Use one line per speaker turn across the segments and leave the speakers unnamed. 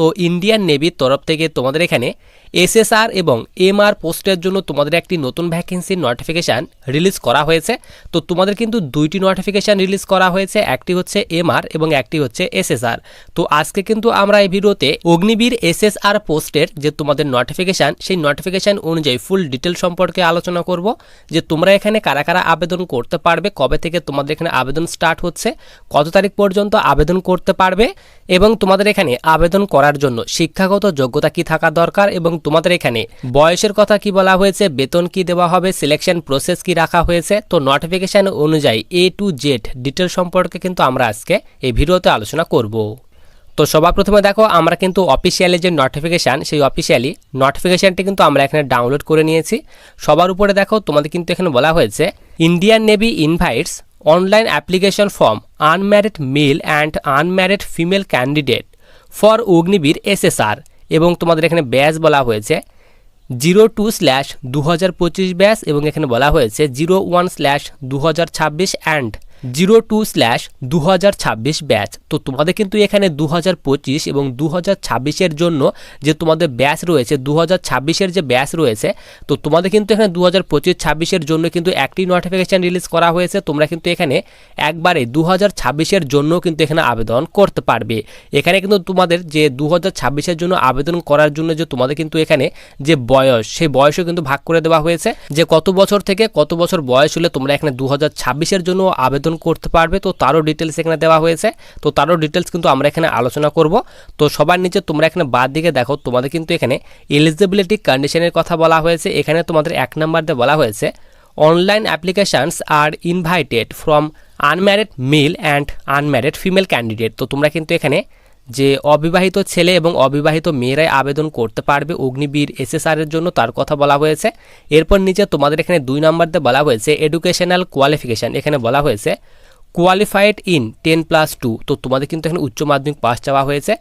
তো ইন্ডিয়ান নেভির তরফ থেকে তোমাদের এখানে এসএসআর এবং এমআর পোস্টের জন্য তোমাদের একটি নতুন ভ্যাকেন্সির নোটিফিকেশান রিলিজ করা হয়েছে। তো তোমাদের কিন্তু দুইটি নোটিফিকেশান রিলিজ করা হয়েছে, একটি হচ্ছে এমআর এবং একটি হচ্ছে এসএসআর তো আজকে কিন্তু আমরা এই ভিডিওতে অগ্নিবীর এসএসআর পোস্টের যে তোমাদের নোটিফিকেশান সেই নোটিফিকেশান অনুযায়ী ফুল ডিটেল সম্পর্কে আলোচনা করব, যে তোমরা এখানে কারা কারা আবেদন করতে পারবে, কবে থেকে তোমাদের এখানে আবেদন স্টার্ট হচ্ছে, কত তারিখ পর্যন্ত আবেদন করতে পারবে এবং তোমাদের এখানে আবেদন করার জন্য শিক্ষাগত যোগ্যতা কি থাকা দরকার এবং তোমাদের এখানে বয়সের কথা কি বলা হয়েছে, বেতন কি দেওয়া হবে সিলেকশন প্রসেস কি রাখা হয়েছে, তো নোটিফিকেশন অনুযায়ী এ টু জেড ডিটেল সম্পর্কে কিন্তু আমরা আজকে এই ভিডিওতে আলোচনা করব। তো সবার প্রথমে দেখো, আমরা কিন্তু অফিসিয়ালি যে নোটিফিকেশান সেই অফিসিয়ালি নোটিফিকেশানটি কিন্তু আমরা এখানে ডাউনলোড করে নিয়েছি। সবার উপরে দেখো, তোমাদের কিন্তু এখানে বলা হয়েছে Indian navy invites online application form unmarried male and unmarried female candidate for Agniveer SSR এবং তোমাদের এখানে ব্যাস বলা হয়েছে জিরো টু স্ল্যাশ দু হাজার পঁচিশ ব্যাচ এবং এখানে বলা হয়েছে জিরো ওয়ান স্ল্যাশ দু হাজার ছাব্বিশ অ্যান্ড জিরো টু স্ল্যাশ দু হাজার ছাব্বিশ ব্যাচ। তো তোমাদের কিন্তু এখানে দু হাজার পঁচিশ এবং দু হাজার জন্য যে তোমাদের ব্যাচ রয়েছে, দু হাজার যে ব্যাচ রয়েছে, তো তোমাদের কিন্তু এখানে দু হাজার পঁচিশ ছাব্বিশের জন্য কিন্তু একটি নোটিফিকেশান রিলিজ করা হয়েছে। তোমরা কিন্তু এখানে একবারে দু হাজার ছাব্বিশের জন্য কিন্তু এখানে আবেদন করতে পারবে। এখানে কিন্তু তোমাদের যে দু হাজার ছাব্বিশের জন্য আবেদন করার জন্য যে তোমাদের কিন্তু এখানে যে বয়স, সেই বয়সও কিন্তু ভাগ করে দেওয়া হয়েছে। যে কত বছর থেকে কত বছর বয়স হলে তোমরা এখানে দু হাজার জন্য আবেদন করতে পারবে, তো তারও ডিটেলস এখানে দেওয়া হয়েছে। তো তারও ডিটেলস কিন্তু আমরা এখানে আলোচনা করব। তো সবার নিচে তোমরা এখানে বাদ দিকে দেখো, তোমাদের কিন্তু এখানে এলিজিবিলিটি কন্ডিশনের কথা বলা হয়েছে। এখানে তোমাদের এক নাম্বার দিয়ে বলা হয়েছে online applications are invited from unmarried male and unmarried female candidate তো তোমরা কিন্তু এখানে যে অবিবাহিত ছেলে এবং অবিবাহিত মেয়েরাই আবেদন করতে পারবে অগ্নিবীর এসএসআর এর জন্য তার কথা বলা হয়েছে। এরপর নিচে তোমাদের এখানে দুই নম্বর দিয়ে বলা হয়েছে এডুকেশনাল কোয়ালিফিকেশান এখানে বলা হয়েছে qualified in ten plus two তো তোমাদের কিন্তু এখানে উচ্চ মাধ্যমিক পাস চাওয়া হয়েছে।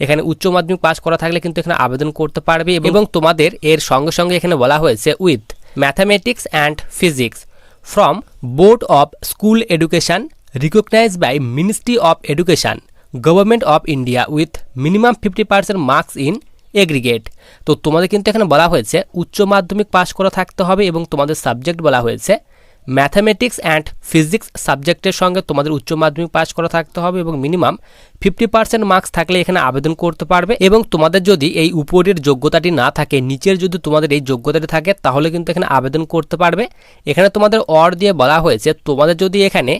এখানে উচ্চ মাধ্যমিক পাস করা থাকলে কিন্তু এখানে আবেদন করতে পারবে এবং তোমাদের এর সঙ্গে সঙ্গে এখানে বলা হয়েছে with mathematics and physics from board of school education recognised by ministry of education government of India with minimum fifty percent marks in aggregate. তো তোমাদের কিন্তু এখানে বলা হয়েছে, উচ্চ মাধ্যমিক পাস করা থাকতে হবে এবং তোমাদের সাবজেক্ট বলা হয়েছে, ম্যাথামেটিক্স অ্যান্ড ফিজিক্স সাবজেক্টের সঙ্গে তোমাদের উচ্চ মাধ্যমিক পাস করা থাকতে হবে এবং মিনিমাম ফিফটি পার্সেন্ট মার্কস থাকলে এখানে আবেদন করতে পারবে এবং তোমাদের যদি এই উপরের যোগ্যতাটি না থাকে, নিচের যদি তোমাদের এই যোগ্যতাটি থাকে, তাহলে কিন্তু এখানে আবেদন করতে পারবে। এখানে তোমাদের অর দিয়ে বলা হয়েছে, তোমাদের যদি এখানে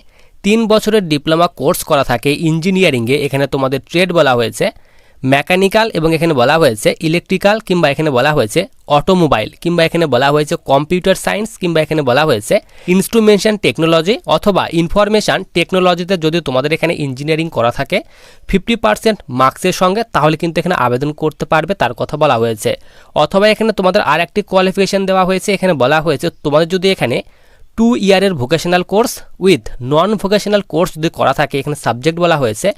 তিন বছরের ডিপ্লোমা কোর্স করা থাকে ইঞ্জিনিয়ারিংয়ে, এখানে তোমাদের ট্রেড বলা হয়েছে, মেকানিক্যাল এবং এখানে বলা হয়েছে ইলেকট্রিক্যাল কিংবা এখানে বলা হয়েছে অটোমোবাইল কিংবা এখানে বলা হয়েছে কম্পিউটার সায়েন্স কিংবা এখানে বলা হয়েছে ইনস্ট্রুমেন্টেশন টেকনোলজি অথবা ইনফরমেশান টেকনোলজিতে যদি তোমাদের এখানে ইঞ্জিনিয়ারিং করা থাকে, ফিফটি পার্সেন্ট মার্কসের সঙ্গে তাহলে কিন্তু এখানে আবেদন করতে পারবে, তার কথা বলা হয়েছে। অথবা এখানে তোমাদের আর একটি কোয়ালিফিকেশান দেওয়া হয়েছে, এখানে বলা হয়েছে তোমাদের যদি এখানে টু ইয়ারের vocational course with non vocational course যদি করা থাকে, এখানে সাবজেক্ট বলা হয়েছে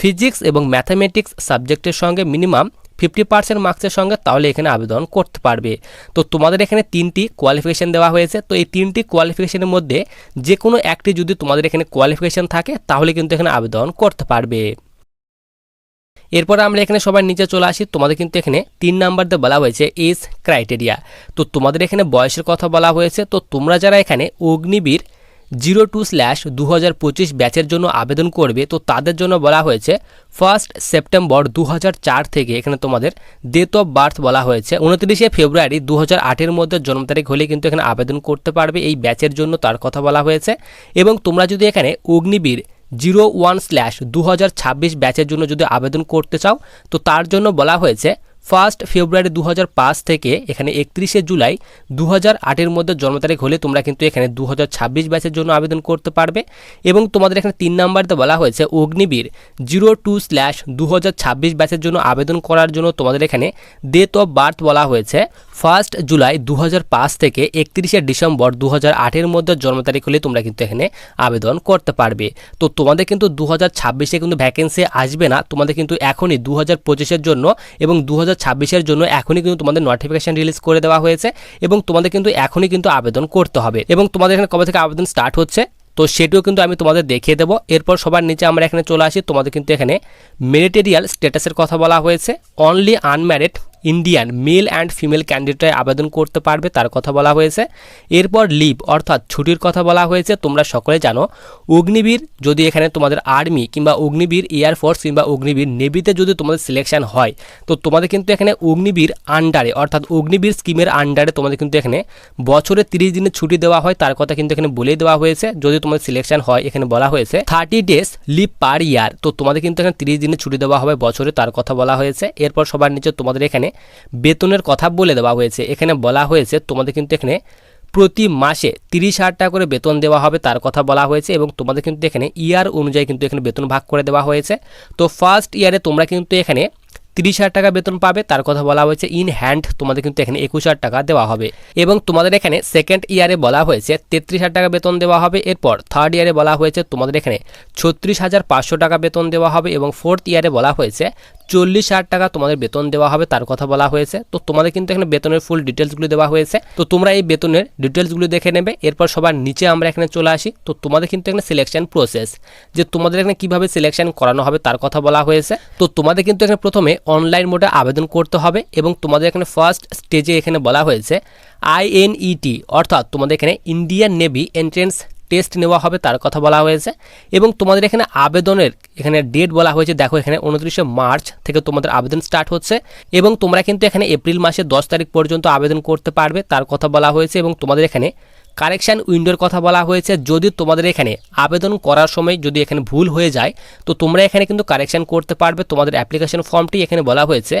ফিজিক্স এবং ম্যাথামেটিক্স সাবজেক্টের সঙ্গে মিনিমাম ফিফটি পার্সেন্ট মার্কসের সঙ্গে তাহলে এখানে আবেদন করতে পারবে। তো তোমাদের এখানে তিনটি কোয়ালিফিকেশান দেওয়া হয়েছে, তো এই তিনটি কোয়ালিফিকেশানের মধ্যে যে কোনো একটি যদি তোমাদের এখানে কোয়ালিফিকেশান থাকে, তাহলে কিন্তু এখানে আবেদন করতে পারবে। এরপর আমরা এখানে সবার নিচে চলে আসি। তোমাদের কিন্তু এখানে তিন নাম্বার দিয়ে বলা হয়েছে এজ ক্রাইটেরিয়া। তো তোমাদের এখানে বয়সের কথা বলা হয়েছে। তো তোমরা যারা এখানে অগ্নিবীর জিরো টু স্ল্যাশ দু হাজার পঁচিশ ব্যাচের জন্য আবেদন করবে, তো তাদের জন্য বলা হয়েছে ফার্স্ট সেপ্টেম্বর দু থেকে এখানে তোমাদের ডেট অফ বার্থ বলা হয়েছে। উনত্রিশে ফেব্রুয়ারি দু হাজার মধ্যে জন্ম তারিখ হলে কিন্তু এখানে আবেদন করতে পারবে। এই ব্যাচের জন্য তার কথা বলা হয়েছে। এবং তোমরা যদি এখানে অগ্নিবীর জিরো ওয়ান স্ল্যাশ দু হাজার ছাব্বিশ ব্যাচের জন্য যদি আবেদন করতে চাও, তো তার জন্য বলা হয়েছে ফার্স্ট ফেব্রুয়ারি দু থেকে এখানে একত্রিশে জুলাই দু হাজার মধ্যে জন্ম তারিখ হলে তোমরা কিন্তু এখানে দু হাজার ছাব্বিশ ব্যাচের জন্য আবেদন করতে পারবে এবং তোমাদের এখানে তিন নাম্বারতে বলা হয়েছে অগ্নিবীর জিরো টু স্ল্যাশ দু ব্যাচের জন্য আবেদন করার জন্য তোমাদের এখানে ডেট অফ বার্থ বলা হয়েছে ফার্স্ট জুলাই দু থেকে একত্রিশে ডিসেম্বর দু হাজার মধ্যে জন্ম তারিখ হলে তোমরা কিন্তু এখানে আবেদন করতে পারবে। তো তোমাদের কিন্তু দু হাজার কিন্তু ভ্যাকেন্সি আসবে না, তোমাদের কিন্তু এখনই দু হাজার জন্য এবং দু হাজার ছাব্বিশের জন্য এখনই কিন্তু তোমাদের নোটিফিকেশন রিলিজ করে দেওয়া হয়েছে এবং তোমাদের কিন্তু এখনই কিন্তু আবেদন করতে হবে। এবং তোমাদের এখানে কবে থেকে আবেদন স্টার্ট হচ্ছে, তো সেটিও কিন্তু আমি তোমাদের দেখিয়ে দেবো। এরপর সবার নিচে আমরা এখানে চলে আসি। তোমাদের কিন্তু এখানে মেরিটেরিয়াল স্ট্যাটাসের কথা বলা হয়েছে। Only unmarried Indian male and female candidate আবেদন করতে পারবে, তার কথা বলা হয়েছে। এরপর লিভ অর্থাৎ ছুটির কথা বলা হয়েছে, তোমরা সকলে জানো। অগ্নিবীর যদি এখানে তোমাদের আর্মি কিংবা অগ্নিবীর এয়ারফোর্স কিংবা অগ্নিবীর নেভিতে যদি তোমাদের সিলেকশন হয়, তো তোমাদের কিন্তু এখানে অগ্নিবীর আন্ডারে অর্থাৎ অগ্নিবীর স্কিমের আন্ডারে তোমাদের কিন্তু এখানে বছরে তিরিশ দিনের ছুটি দেওয়া হয়, তার কথা কিন্তু এখানে বলে দেওয়া হয়েছে। যদি তোমাদের সিলেকশন হয়, এখানে বলা হয়েছে thirty days leave per year তো তোমাদের কিন্তু এখানে তিরিশ দিনের ছুটি দেওয়া হবে বছরে, তার কথা বলা হয়েছে। এরপর সবার নিচে তোমাদের এখানে বেতনের কথা বলে দেওয়া হয়েছে। এখানে বলা হয়েছে, তোমাদের কিন্তু এখানে প্রতি মাসে তিরিশ হাজার টাকা করে বেতন দেওয়া হবে তার কথা বলা হয়েছে এবং তোমাদের কিন্তু এখানে ইয়ার অনুযায়ী কিন্তু এখানে বেতন ভাগ করে দেওয়া হয়েছে। তো ফার্স্ট ইয়ারে তোমরা কিন্তু এখানে তিরিশ হাজার টাকা বেতন পাবে, তার কথা বলা হয়েছে। ইন হ্যান্ড তোমাদের কিন্তু এখানে একুশ হাজার টাকা দেওয়া হবে এবং তোমাদের এখানে সেকেন্ড ইয়ারে বলা হয়েছে তেত্রিশ হাজার টাকা বেতন দেওয়া হবে। এরপর থার্ড ইয়ারে বলা হয়েছে তোমাদের এখানে ছত্রিশ হাজার পাঁচশো টাকা বেতন দেওয়া হবে এবং ফোর্থ ইয়ারে বলা হয়েছে চল্লিশ হাজার টাকা তোমাদের বেতন দেওয়া হবে, তার কথা বলা হয়েছে। তো তোমাদের কিন্তু এখানে বেতনের ফুল ডিটেলসগুলো দেওয়া হয়েছে। তো তোমরা এই বেতনের ডিটেলসগুলো দেখে নেবে, এরপর সবার নিচে আমরা এখানে চলে আসি। তো তোমাদের কিন্তু এখানে সিলেকশন প্রসেস যে তোমাদের এখানে কীভাবে সিলেকশন করানো হবে, তার কথা বলা হয়েছে। তো তোমাদের কিন্তু এখানে প্রথমে অনলাইন মোডে আবেদন করতে হবে এবং তোমাদের এখানে ফার্স্ট স্টেজে এখানে বলা হয়েছে আইএনইটি অর্থাৎ তোমাদের এখানে ইন্ডিয়ান নেভি এন্ট্রেন্স টেস্ট নেওয়া হবে, তার কথা বলা হয়েছে। এবং তোমাদের এখানে আবেদনের, এখানে ডেট বলা হয়েছে, দেখো এখানে উনত্রিশে মার্চ থেকে তোমাদের আবেদন স্টার্ট হচ্ছে। এবং তোমরা কিন্তু এখানে এপ্রিল মাসের দশ তারিখ পর্যন্ত আবেদন করতে পারবে, তার কথা বলা হয়েছে। এবং তোমাদের এখানে কারেকশান উইন্ডোর কথা বলা হয়েছে। যদি তোমাদের এখানে আবেদন করার সময় যদি এখানে ভুল হয়ে যায়, তো তোমরা এখানে কিন্তু কারেকশান করতে পারবে। তোমাদের অ্যাপ্লিকেশন ফর্মটি এখানে বলা হয়েছে।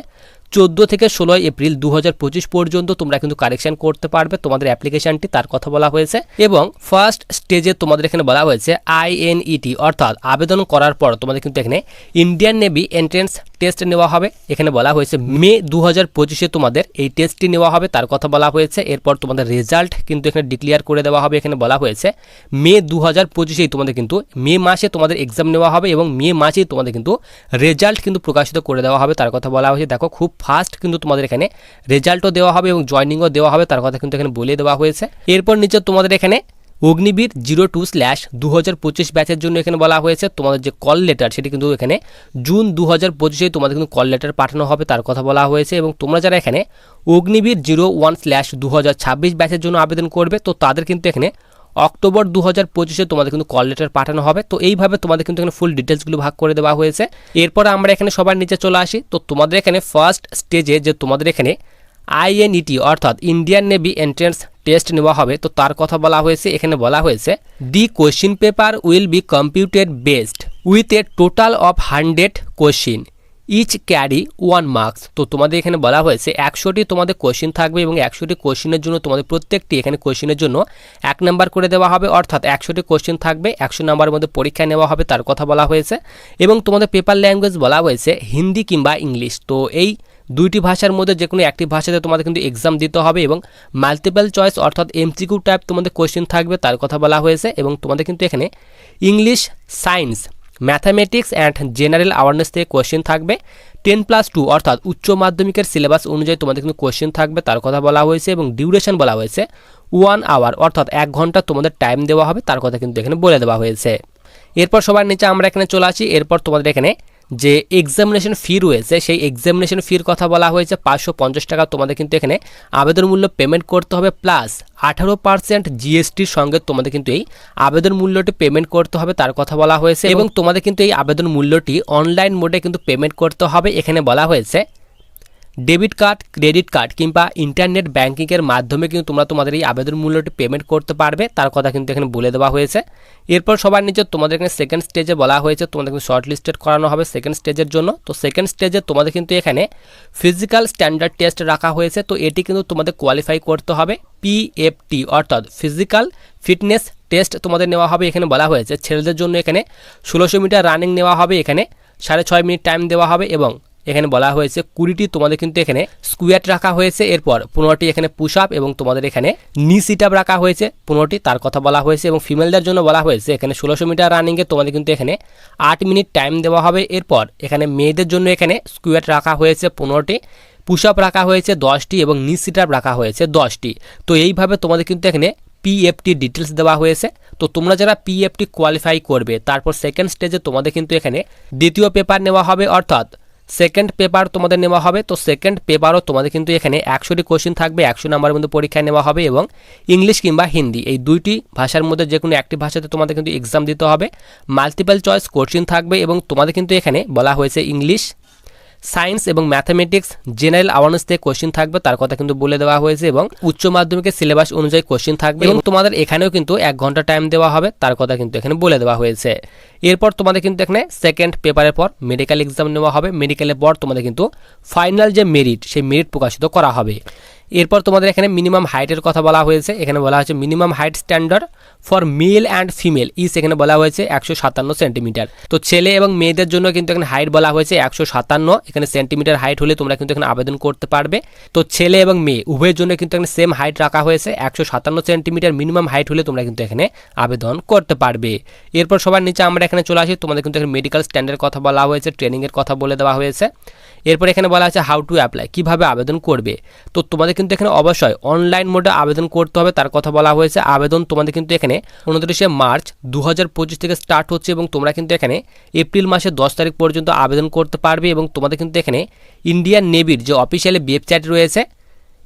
চোদ্দ থেকে ষোলোই এপ্রিল দু হাজার পঁচিশ পর্যন্ত তোমরা কিন্তু কারেকশন করতে পারবে তোমাদের অ্যাপ্লিকেশনটি, তার কথা বলা হয়েছে। এবং ফার্স্ট স্টেজে তোমাদের এখানে বলা হয়েছে আইএনইটি অর্থাৎ আবেদন করার পর তোমাদের কিন্তু এখানে ইন্ডিয়ান নেভি এন্ট্রেন্স টেস্ট নেওয়া হবে। এখানে বলা হয়েছে মে দু হাজার পঁচিশে তোমাদের এই টেস্টটি নেওয়া হবে, তার কথা বলা হয়েছে। এরপর তোমাদের রেজাল্ট কিন্তু এখানে ডিক্লিয়ার করে দেওয়া হবে, এখানে বলা হয়েছে মে দু হাজার পঁচিশেই তোমাদের কিন্তু মে মাসে তোমাদের এক্সাম নেওয়া হবে এবং মে মাসেই তোমাদের কিন্তু রেজাল্ট কিন্তু প্রকাশিত করে দেওয়া হবে, তার কথা বলা হয়েছে। দেখো, খুব ফার্স্ট কিন্তু তোমাদের এখানে রেজাল্টও দেওয়া হবে এবং জয়নিংও দেওয়া হবে, তার কথা কিন্তু এখানে বলে দেওয়া হয়েছে। এরপর নিচে তোমাদের এখানে অগ্নিবীর জিরো টু স্ল্যাশ দু হাজার পঁচিশ ব্যাচের জন্য এখানে বলা হয়েছে। তোমাদের যে কল লেটার, সেটি কিন্তু এখানে জুন দু হাজার পঁচিশে তোমাদের কিন্তু কল লেটার পাঠানো হবে, তার কথা বলা হয়েছে এবং তোমরা যারা এখানে অগ্নিবীর জিরো ওয়ান স্ল্যাশ দু হাজার ছাব্বিশ ব্যাচের জন্য আবেদন করবে, তো তাদের কিন্তু এখানে অক্টোবর দু হাজার পঁচিশে তোমাদের কিন্তু কল লেটার পাঠানো হবে। তো এইভাবে তোমাদের কিন্তু এখানে ফুল ডিটেলসগুলো ভাগ করে দেওয়া হয়েছে। এরপর আমরা এখানে সবার নিচে চলে আসি। তো তোমাদের এখানে ফার্স্ট স্টেজে যে তোমাদের এখানে আইএনইটি অর্থাৎ ইন্ডিয়ান নেভি এন্ট্রেন্স টেস্ট নেওয়া হবে। তো তার কথা বলা হয়েছে। এখানে বলা হয়েছে the question paper will be computed based with a total of hundred question each carry one marks তো তোমাদের এখানে বলা হয়েছে একশোটি তোমাদের কোশ্চিন থাকবে এবং একশোটি কোশ্চিনের জন্য তোমাদের প্রত্যেকটি এখানে কোশ্চিনের জন্য এক নাম্বার করে দেওয়া হবে। অর্থাৎ একশোটি কোশ্চিন থাকবে, একশো নাম্বারের মধ্যে পরীক্ষা নেওয়া হবে, তার কথা বলা হয়েছে। এবং তোমাদের পেপার ল্যাঙ্গুয়েজ বলা হয়েছে হিন্দি কিংবা ইংলিশ। তো এই দুইটি ভাষার মধ্যে যে কোনো একটি ভাষাতে তোমাদের কিন্তু এক্সাম দিতে হবে এবং মাল্টিপল চয়েস অর্থাৎ এমসিকিউ টাইপ তোমাদের কোশ্চেন থাকবে, তার কথা বলা হয়েছে। এবং তোমাদের কিন্তু এখানে English science mathematics and general awareness থেকে কোয়েশ্চেন থাকবে। টেন প্লাস টু অর্থাৎ উচ্চ মাধ্যমিকের সিলেবাস অনুযায়ী তোমাদের কিন্তু কোয়েশ্চেন থাকবে, তার কথা বলা হয়েছে এবং ডিউরেশন বলা হয়েছে। ওয়ান আওয়ার অর্থাৎ এক ঘণ্টা তোমাদের টাইম দেওয়া হবে, তার কথা কিন্তু এখানে বলে দেওয়া হয়েছে। এরপর সবার নিচে আমরা এখানে চলে আসি, এরপর তোমাদের এখানে যে এক্সামিনেশন ফি রয়েছে, সেই এক্সামিনেশন ফির কথা বলা হয়েছে, পাঁচশো পঞ্চাশ টাকা। তোমাদের কিন্তু এখানে আবেদন মূল্য পেমেন্ট করতে হবে প্লাস আঠারো পার্সেন্ট জিএসটির সঙ্গে তোমাদের কিন্তু এই আবেদন মূল্যটি পেমেন্ট করতে হবে, তার কথা বলা হয়েছে। এবং তোমাদের কিন্তু এই আবেদন মূল্যটি অনলাইন মোডে কিন্তু পেমেন্ট করতে হবে। এখানে বলা হয়েছে ডেবিট কার্ড, ক্রেডিট কার্ড কিংবা ইন্টারনেট ব্যাঙ্কিংয়ের মাধ্যমে কিন্তু তোমরা তোমাদের এই আবেদন মূল্যটি পেমেন্ট করতে পারবে। তার কথা কিন্তু এখানে বলে দেওয়া হয়েছে। এরপর সবার নিচে তোমাদের এখানে সেকেন্ড স্টেজে বলা হয়েছে, তোমাদের কিন্তু শর্ট লিস্টেড করানো হবে সেকেন্ড স্টেজের জন্য। তো সেকেন্ড স্টেজে তোমাদের কিন্তু এখানে ফিজিক্যাল স্ট্যান্ডার্ড টেস্ট রাখা হয়েছে। তো এটি কিন্তু তোমাদের কোয়ালিফাই করতে হবে। পিএফটি অর্থাৎ ফিজিক্যাল ফিটনেস টেস্ট তোমাদের নেওয়া হবে। এখানে বলা হয়েছে, ছেলেদের জন্য এখানে ষোলোশো মিটার রানিং নেওয়া হবে। এখানে সাড়ে ছয় মিনিট টাইম দেওয়া হবে এবং এখানে বলা হয়েছে কুড়িটি তোমাদের কিন্তু এখানে স্কুয়াট রাখা হয়েছে। এরপর পনেরোটি এখানে পুশ আপ এবং তোমাদের এখানে নি সিট আপ রাখা হয়েছে। পনেরোটি তার কথা বলা হয়েছে এবং ফিমেলদের জন্য বলা হয়েছে এখানে ষোলোশো মিটার রানিংয়ে তোমাদের কিন্তু এখানে আট মিনিট টাইম দেওয়া হবে। এরপর এখানে মেয়েদের জন্য এখানে স্কুয়াট রাখা হয়েছে পনেরোটি। পুশ আপ রাখা হয়েছে দশটি এবং নি সিট আপ রাখা হয়েছে দশটি। তো এইভাবে তোমাদের কিন্তু এখানে পিএফটি ডিটেলস দেওয়া হয়েছে। তো তোমরা যারা পিএফটি কোয়ালিফাই করবে, তারপর সেকেন্ড স্টেজে তোমাদের কিন্তু এখানে দ্বিতীয় পেপার নেওয়া হবে। অর্থাৎ সেকেন্ড পেপার তোমাদের নেওয়া হবে। তো সেকেন্ড পেপারও তোমাদের কিন্তু এখানে একশোটি কোশ্চেন থাকবে, একশো নাম্বারের মধ্যে পরীক্ষায় নেওয়া হবে এবং ইংলিশ কিংবা হিন্দি। এই দুইটি ভাষার মধ্যে যে কোনো একটি ভাষাতে তোমাদের কিন্তু এক্সাম দিতে হবে। মাল্টিপাল চয়েস কোশ্চেন থাকবে এবং তোমাদের কিন্তু এখানে বলা হয়েছে ইংলিশ সায়েন্স এবং ম্যাথামেটিক্স জেনারেল অ্যাওয়ারনেস থেকে কোশ্চেন থাকবে, তার কথা কিন্তু বলে দেওয়া হয়েছে এবং উচ্চ মাধ্যমিকের সিলেবাস অনুযায়ী কোশ্চেন থাকবে এবং তোমাদের এখানেও কিন্তু এক ঘণ্টা টাইম দেওয়া হবে, তার কথা কিন্তু এখানে বলে দেওয়া হয়েছে। এরপর তোমাদের কিন্তু এখানে সেকেন্ড পেপারের পর মেডিকেল এক্সাম নেওয়া হবে মেডিকেলের পর তোমাদের কিন্তু ফাইনাল যে মেরিট সেই মেরিট প্রকাশিত করা হবে। এরপর তোমাদের এখানে মিনিমাম হাইটের কথা বলা হয়েছে। এখানে বলা হয়েছে minimum height standard for male and female is এখানে বলা হয়েছে একশো সাতান্ন সেন্টিমিটার তো ছেলে এবং মেয়েদের জন্য কিন্তু এখানে হাইট বলা হয়েছে একশো সাতান্ন। এখানে সেন্টিমিটার হাইট হলে তোমরা কিন্তু এখানে আবেদন করতে পারবে। তো ছেলে এবং মেয়ে, উভয়ের জন্য কিন্তু এখানে সেম হাইট রাখা হয়েছে, একশো সাতান্ন সেন্টিমিটার মিনিমাম হাইট হলে তোমরা কিন্তু এখানে আবেদন করতে পারবে। এরপর সবার নিচে আমরা এখানে চলে আসি। তোমাদের কিন্তু এখানে মেডিকেল স্ট্যান্ডার্ড কথা বলা হয়েছে ট্রেনিংয়ের কথা বলে দেওয়া হয়েছে। এরপর এখানে বলা আছে হাউ টু অ্যাপ্লাই কীভাবে আবেদন করবে। তো তোমাদের কিন্তু এখানে অবশ্যই অনলাইন মোডে আবেদন করতে হবে, তার কথা বলা হয়েছে আবেদন তোমাদের কিন্তু এখানে উনত্রিশে মার্চ দু হাজার পঁচিশ থেকে স্টার্ট হচ্ছে এবং তোমরা কিন্তু এখানে এপ্রিল মাসের দশ তারিখ পর্যন্ত আবেদন করতে পারবে এবং তোমাদের কিন্তু এখানে ইন্ডিয়ান নেভির যে অফিসিয়ালি ওয়েবসাইট রয়েছে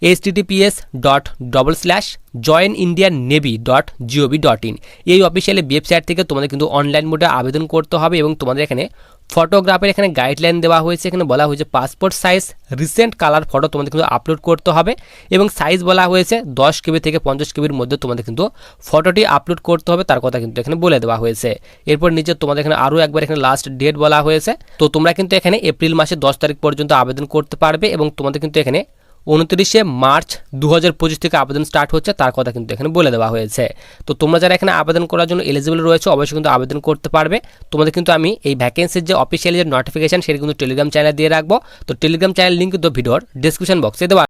H TTPS dot double slash join Indian navy dot GOV dot in এই অফিসিয়ালি ওয়েবসাইট থেকে তোমাদের কিন্তু অনলাইন মোডে আবেদন করতে হবে এবং তোমাদের এখানে ফটোগ্রাফের এখানে গাইডলাইন দেওয়া হয়েছে। এখানে বলা হয়েছে passport size recent colour photo তোমাদের কিন্তু আপলোড করতে হবে এবং সাইজ বলা হয়েছে দশ কেবি থেকে পঞ্চাশ কেবির মধ্যে তোমাদের কিন্তু ফটোটি আপলোড করতে হবে, তার কথা কিন্তু এখানে বলে দেওয়া হয়েছে। এরপর নিচে তোমাদের এখানে আরও একবার এখানে লাস্ট ডেট বলা হয়েছে। তো তোমরা কিন্তু এখানে এপ্রিল মাসের দশ তারিখ পর্যন্ত আবেদন করতে পারবে এবং তোমাদের কিন্তু এখানে উনত্রিশে মার্চ দু হাজার পঁচিশ থেকে আবেদন স্টার্ট হচ্ছে, তার কথা কিন্তু এখানে বলে দেওয়া হয়েছে। তো তোমরা যারা এখানে আবেদন করার জন্য এলিজিবল রয়েছে, অবশ্যই কিন্তু আবেদন করতে পারবে। তোমাদের কিন্তু আমি এই ভ্যাকেন্সির যে অফিসিয়ালি যে নোটিফিকেশান সেটা কিন্তু টেলিগ্রাম চ্যানেলে দিয়ে রাখব। তো টেলিগ্রাম চ্যানেল লিঙ্ক কিন্তু ভিডিওর ডিসক্রিপশন বক্সে দেওয়া